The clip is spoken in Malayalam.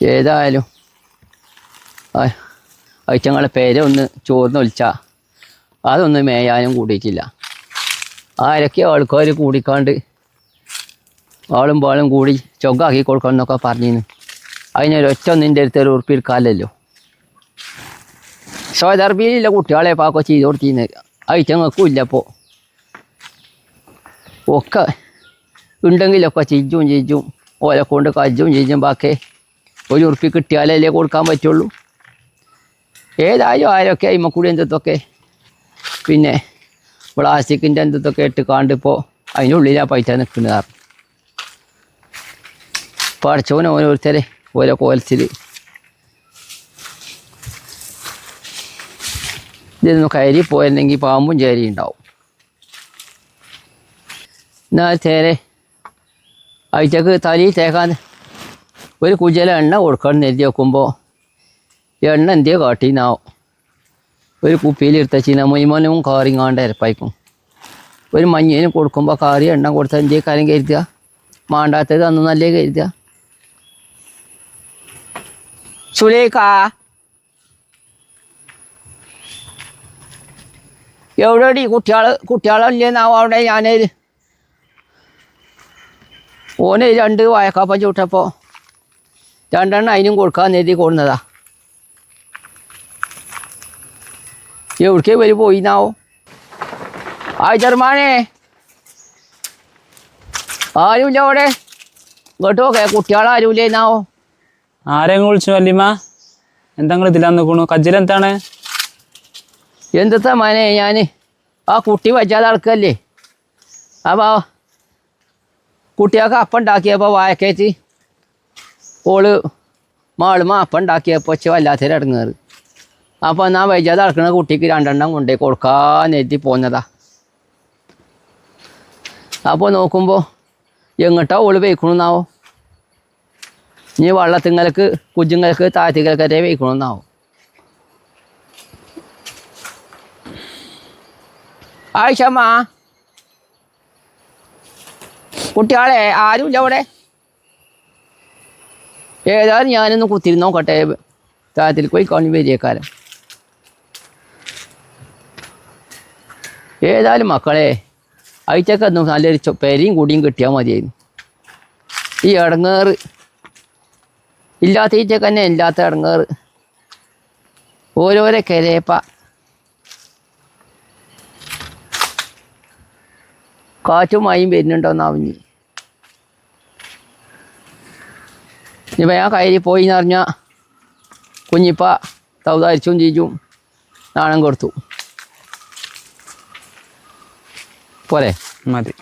ഏതായാലും. അയച്ചങ്ങളെ പേര് ഒന്ന് ചോർന്ന് ഒലിച്ചാ അതൊന്നും മേയാനും കൂടിയിട്ടില്ല. ആരൊക്കെ ആൾക്കാർ കൂടിക്കാണ്ട് ആളും പാളും കൂടി ചൊഗ്ഗാക്കി കൊടുക്കണം എന്നൊക്കെ പറഞ്ഞിരുന്നു അതിനൊരൊറ്റ നിന്റെ അടുത്ത് ഒരു ഉറപ്പിരിക്കാമല്ലോ സോദർബിയിലുള്ള കുട്ടികളെ പാക്കോ ചെയ്ത് കൊടുത്തിരുന്നു അയച്ചങ്ങൾക്കും ഇല്ല അപ്പോൾ ഒക്കെ ഉണ്ടെങ്കിലൊക്കെ ചിജും ചിജും ഓലെ കൊണ്ട് കജ്ജും ചിജും ബാക്കി ഒരു ഉറുപ്പി കിട്ടിയാലല്ലേ കൊടുക്കാൻ പറ്റുള്ളൂ? ഏതായാലും ആരൊക്കെ അയിമക്കൂടി എന്തൊക്കെ പിന്നെ പ്ലാസ്റ്റിക്കിന്റെ എന്തൊക്കെ ഇട്ട് കാണ്ടിപ്പോൾ അതിനുള്ളിലാ പൈസ നിൽക്കുന്നത് പഠിച്ചവന് ഓരോരുത്തരെ ഓരോ കോലത്തിൽ ഇതൊന്ന് കയറി പോയിരുന്നെങ്കിൽ പാമ്പും ചേരി ഉണ്ടാവും. എന്നാൽ ചേരെ അയച്ചക്ക് തലയിൽ തേക്കാൻ ഒരു കുജല എണ്ണ കൊടുക്കണം എഴുതി വെക്കുമ്പോൾ എണ്ണ എന്തിയോ കാട്ടിന്നാവും. ഒരു കുപ്പിയിൽ എടുത്തച്ചാൽ മൈമോനും കാറി കാറിങ്ങാണ്ട് ഇരപ്പായിക്കും ഒരു മഞ്ഞിനും കൊടുക്കുമ്പോൾ കാറി എണ്ണ കൊടുത്താൽ എന്തിയെ കാര്യം കരുതുക? മാണ്ടാത്തത് അന്ന് നല്ലേ കരുതുക? സുലേഖ. എവിടെടി കുട്ടികൾ കുട്ടികളല്ലേന്നാവും അവിടെ ഞാൻ ഓനെ രണ്ട് വായക്കാപ്പം ചുട്ടപ്പോൾ രണ്ടെണ്ണം അതിനും കൊടുക്കാൻ എഴുതി കൊടുന്നതാ. എവിടേക്ക് വരി പോയിന്നാവോ? ആ ചെറുമാനെ. ആരുമില്ല അവിടെ? ഇങ്ങോട്ട് നോക്കേ കുട്ടികളാരുമില്ലേന്നാവോ ആരെയും വിളിച്ചു വല്യമ്മ? എന്താ നിങ്ങൾ ഇതിലാ നിൽക്കണു കജ്ജിൽ എന്താണ്? എന്തത്താ മനെ ഞാൻ ആ കുട്ടി വച്ചാൽ നടക്കല്ലേ? അപ്പോൾ കുട്ടികൾക്ക് അപ്പം ഉണ്ടാക്കിയപ്പോൾ വായക്കേച്ച് ഓൾ മാൾ മാപ്പ ഉണ്ടാക്കിയപ്പോൾ വെച്ച് വല്ലാത്തൊരു ഇടങ്ങേറ് അപ്പോൾ എന്നാ വൈജാതെ നടക്കുന്ന കുട്ടിക്ക് രണ്ടെണ്ണം കൊണ്ടേ കൊടുക്കാൻ എത്തി പോന്നതാ. അപ്പോൾ നോക്കുമ്പോൾ എങ്ങോട്ടാ ഓൾ വെയ്ക്കണമെന്നാവോ ഇനി വള്ളത്തിങ്ങൾക്ക് കുഞ്ഞുങ്ങൾക്ക് താഴ്ത്തികൾക്കരെ വെയ്ക്കണമെന്നാവോ ആയിഷമ്മ. കുട്ടികളെ ആരുമില്ല അവിടെ ഏതായാലും ഞാനൊന്ന് കുത്തിരി നോക്കട്ടെ. താഴത്തിൽ പോയി കാണി വരിയേക്കാലം ഏതായാലും മക്കളെ അയച്ചൊക്കെ നല്ലൊരു പെരയും കൂടിയും കിട്ടിയാൽ മതിയായിരുന്നു. ഈ ഇടങ്ങേറ് ഇല്ലാത്ത ഈറ്റക്ക് തന്നെ ഇല്ലാത്ത ഇടങ്ങേറ് ഓരോരോ കരയപ്പ. കാറ്റും മഴയും വരുന്നുണ്ടോന്നാവിഞ്ഞ് ഇനിയിപ്പോൾ ഞാൻ കയറി പോയി എന്ന് പറഞ്ഞാൽ കുഞ്ഞിപ്പ തൗതാരിച്ചും ചീച്ചും നാണം കൊടുത്തു. പോരെ? മതി.